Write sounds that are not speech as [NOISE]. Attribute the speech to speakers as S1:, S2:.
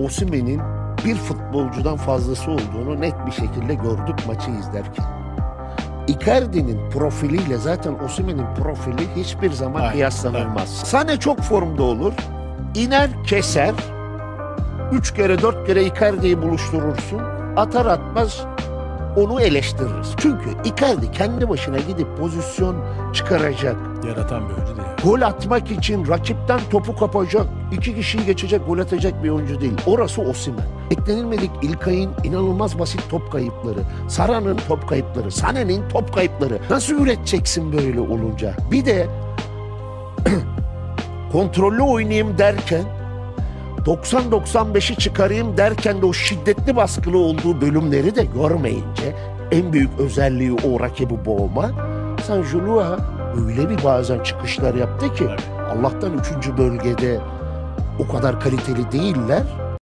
S1: Osimhen'in bir futbolcudan fazlası olduğunu net bir şekilde gördük maçı izlerken. Icardi'nin profiliyle zaten Osimhen'in profili hiçbir zaman
S2: Aynen,
S1: kıyaslanılmaz. Sane çok formda olur. iner keser. Üç kere dört kere Icardi'yi buluşturursun. Atar atmaz onu eleştiririz. Çünkü Icardi kendi başına gidip pozisyon çıkaracak.
S2: Yaratan bir oyuncu değil.
S1: Gol atmak için rakipten topu kapacak, iki kişiyi geçecek, gol atacak bir oyuncu değil. Orası Osimhen. Beklenilmedik İlkay'ın inanılmaz basit top kayıpları, Sara'nın top kayıpları, Sane'nin top kayıpları. Nasıl üreteceksin böyle olunca? Bir de [CLEARS THROAT] kontrollü oynayayım derken 90-95'i çıkarayım derken de o şiddetli baskılı olduğu bölümleri de görmeyince en büyük özelliği o rakibi boğma. Sanjulua öyle bir bazen çıkışlar yaptı ki. Allah'tan 3. bölgede o kadar kaliteli değiller.